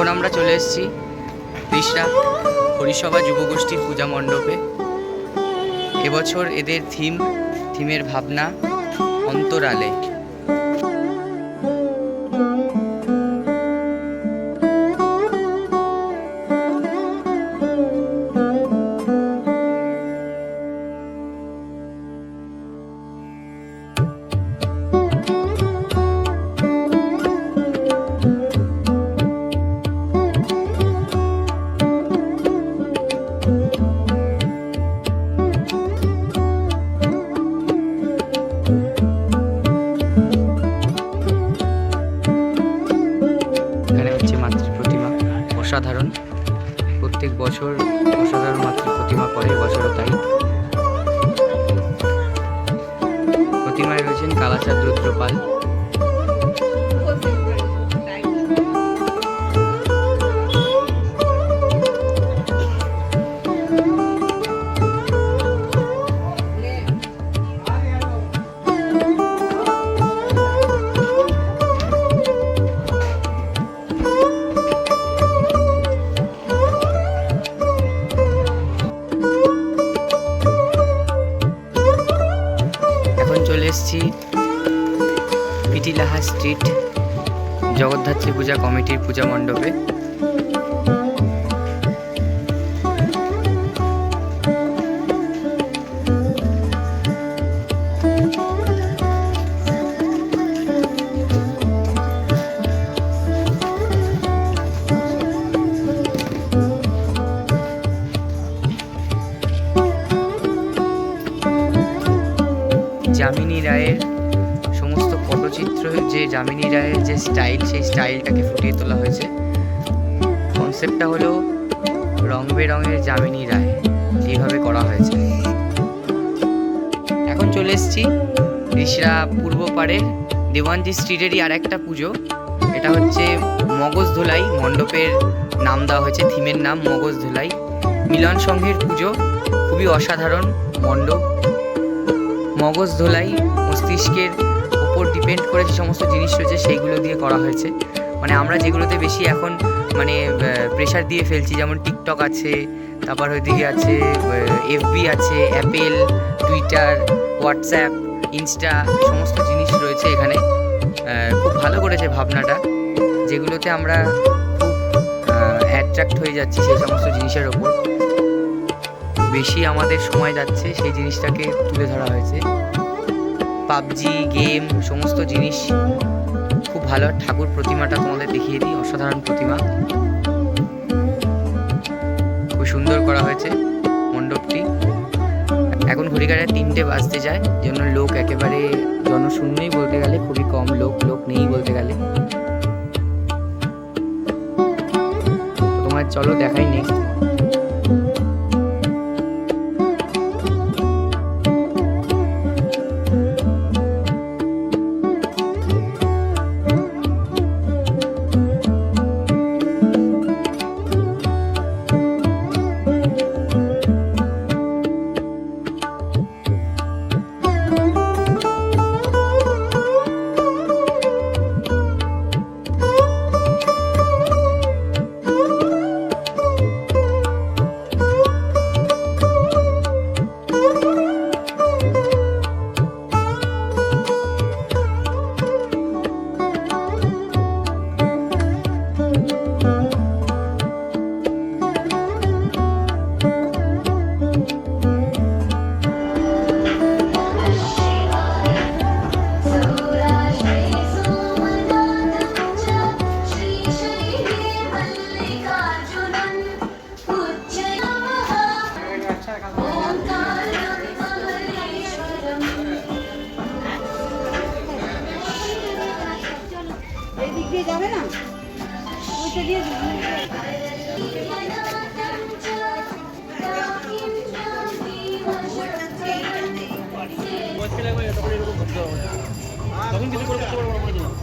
এখন আমরা চলে এসেছি বিশরা হরিসভা যুবগোষ্ঠীর পূজা মণ্ডপে। এবছর এদের থিম, থিমের ভাবনা অন্তরালে। অসাধারণ। প্রত্যেক বছর অসাধারণ মাতৃ প্রতিমা করে বছরও তাই। প্রতিমায় রয়েছেন কালাচাঁদ রুদ্রপাল। এসেছি। পিটিলাহা স্ট্রিট জগদ্ধাত্রী পূজা কমিটির পূজা মণ্ডপে। যামিনী রায়ের সমস্ত পটচিত্র যে যামিনী রায়ের যে স্টাইল, সেই স্টাইলটাকে ফুটিয়ে তোলা হয়েছে। কনসেপ্টটা হলো রং বেরঙের যামিনী রায় এইভাবে করা হয়েছে। এখন চলে এসেছি রিসরা পূর্ব পাড়ের দেওয়ানজি স্ট্রিটেরই আর একটা পুজো। এটা হচ্ছে মগজ ধোলাই মণ্ডপের নাম দেওয়া হয়েছে, থিমের নাম মগজ ধোলাই। মিলন সংঘের পুজো, খুবই অসাধারণ মণ্ডপ। মগজ ধোলাই মস্তিষ্কের উপর ডিপেন্ড করে যে সমস্ত জিনিস রয়েছে সেইগুলো দিয়ে করা হয়েছে। মানে আমরা যেগুলোতে বেশি এখন মানে প্রেশার দিয়ে ফেলছি, যেমন টিকটক আছে, তারপর ওইদিকে আছে এফবি আছে অ্যাপেল টুইটার হোয়াটসঅ্যাপ ইনস্টা সমস্ত জিনিস রয়েছে এখানে। খুব ভালো করেছে ভাবনাটা, যেগুলোতে আমরা খুব অ্যাট্রাক্ট হয়ে যাচ্ছি সেই সমস্ত জিনিসের ওপর। বেশি আমাদের সময় যাচ্ছে, সেই জিনিসটাকে তুলে ধরা হয়েছে। পাবজি, গেম, সমস্ত জিনিস খুব ভালো ঠাকুর প্রতিমাটা তোমাদের দেখিয়ে দিই, অসাধারণ প্রতিমা। খুব সুন্দর করা হয়েছে মণ্ডপটি। এখন ঘড়িঘাটে তিনটে বাজতে যায় জন্য লোক একেবারে জনশূন্যই বলতে গেলে খুবই কম লোক লোক নেই বলতে গেলে। তোমার চলো দেখাই নেক্সট ওইটা দিয়ে তখন কিছু করে করতে পারব না মনে দিলাম